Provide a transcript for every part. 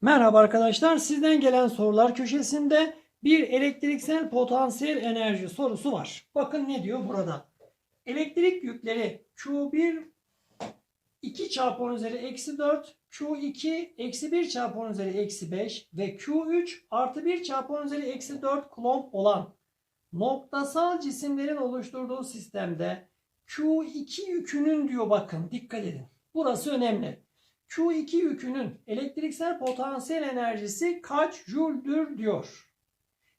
Merhaba arkadaşlar. Sizden gelen sorular köşesinde bir elektriksel potansiyel enerji sorusu var. Bakın ne diyor burada. Elektrik yükleri Q1 2 çarpı 10 üzeri eksi 4, Q2 eksi 1 çarpı 10 üzeri eksi 5 ve Q3 artı 1 çarpı 10 üzeri eksi 4 kulomb olan noktasal cisimlerin oluşturduğu sistemde Q2 yükünün diyor bakın dikkat edin. Burası önemli. Q2 yükünün elektriksel potansiyel enerjisi kaç jüldür diyor.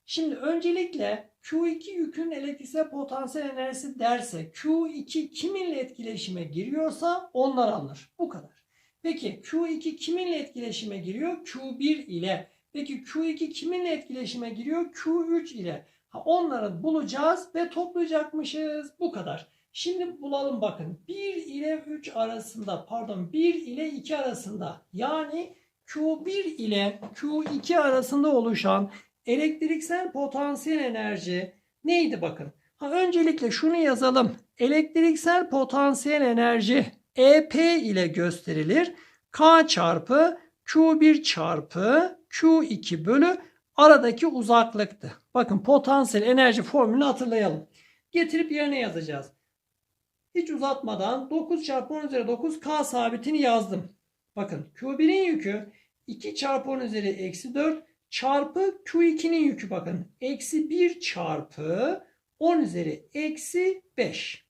Şimdi öncelikle Q2 yükün elektriksel potansiyel enerjisi derse Q2 kiminle etkileşime giriyorsa onlar alınır. Bu kadar. Peki Q2 kiminle etkileşime giriyor? Q1 ile. Peki Q2 kiminle etkileşime giriyor? Q3 ile. Ha, onları bulacağız ve toplayacakmışız. Bu kadar. Şimdi bulalım bakın. 1 ile 3 arasında pardon 1 ile 2 arasında yani Q1 ile Q2 arasında oluşan elektriksel potansiyel enerji neydi bakın. Ha, öncelikle şunu yazalım. Elektriksel potansiyel enerji EP ile gösterilir. K çarpı Q1 çarpı Q2 bölü aradaki uzaklıktı. Bakın potansiyel enerji formülünü hatırlayalım. Getirip yerine yazacağız. Hiç uzatmadan 9 çarpı 10 üzeri 9 K sabitini yazdım. Bakın Q1'in yükü 2 çarpı 10 üzeri eksi 4 çarpı Q2'nin yükü bakın. Eksi 1 çarpı 10 üzeri eksi 5.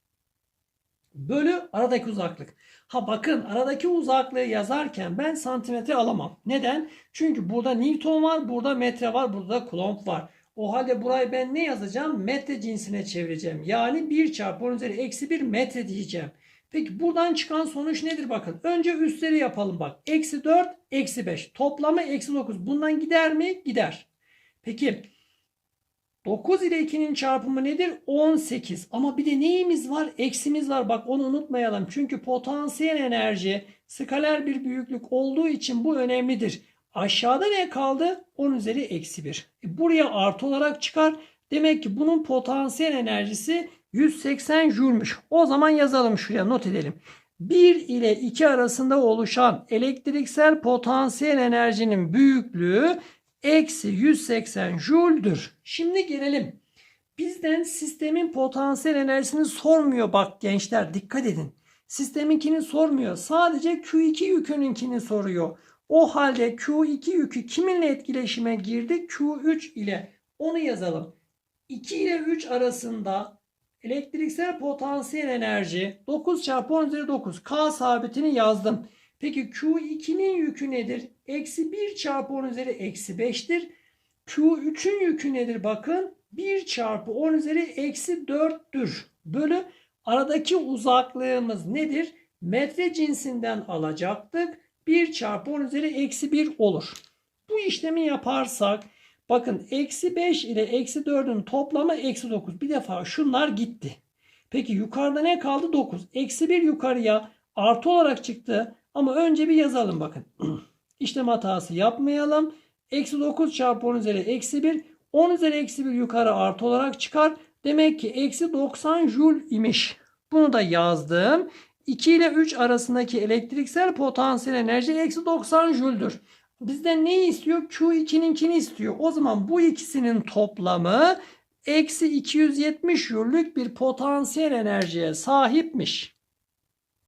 Bölü aradaki uzaklık. Ha bakın aradaki uzaklığı yazarken ben santimetre alamam. Neden? Çünkü burada Newton var, burada metre var, burada Coulomb var. O halde burayı ben ne yazacağım? Metre cinsine çevireceğim. Yani 1 çarpı 10 üzeri eksi 1 metre diyeceğim. Peki buradan çıkan sonuç nedir bakın. Önce üstleri yapalım bak. Eksi 4, eksi 5. Toplamı eksi 9. Bundan gider mi? Gider. Peki 9 ile 2'nin çarpımı nedir? 18. Ama bir de neyimiz var? Eksimiz var. Bak onu unutmayalım. Çünkü potansiyel enerji skaler bir büyüklük olduğu için bu önemlidir. Aşağıda ne kaldı? 10 üzeri eksi 1. E buraya artı olarak çıkar. Demek ki bunun potansiyel enerjisi 180 jülmüş. O zaman yazalım şuraya not edelim. 1 ile 2 arasında oluşan elektriksel potansiyel enerjinin büyüklüğü eksi 180 jüldür. Şimdi gelelim. Bizden sistemin potansiyel enerjisini sormuyor bak gençler dikkat edin. Sisteminkini sormuyor. Sadece Q2 yükününkini soruyor. O halde Q2 yükü kiminle etkileşime girdi? Q3 ile. Onu yazalım. 2 ile 3 arasında elektriksel potansiyel enerji 9 çarpı 10 üzeri 9. K sabitini yazdım. Peki Q2'nin yükü nedir? Eksi 1 çarpı 10 üzeri eksi 5'tir. Q3'ün yükü nedir? Bakın 1 çarpı 10 üzeri eksi 4'tür. Bölü aradaki uzaklığımız nedir? Metre cinsinden alacaktık. 1 çarpı 10 üzeri eksi 1 olur. Bu işlemi yaparsak bakın eksi 5 ile eksi 4'ün toplamı eksi 9. Bir defa şunlar gitti. Peki yukarıda ne kaldı? 9. Eksi 1 yukarıya artı olarak çıktı. Ama önce bir yazalım bakın. İşlem hatası yapmayalım. Eksi 9 çarpı 10 üzeri eksi 1. 10 üzeri eksi 1 yukarı artı olarak çıkar. Demek ki eksi 90 jül imiş. Bunu da yazdım. 2 ile 3 arasındaki elektriksel potansiyel enerji eksi 90 jüldür. Bizden neyi istiyor? Q2'ninkini istiyor. O zaman bu ikisinin toplamı eksi 270 jüllük bir potansiyel enerjiye sahipmiş.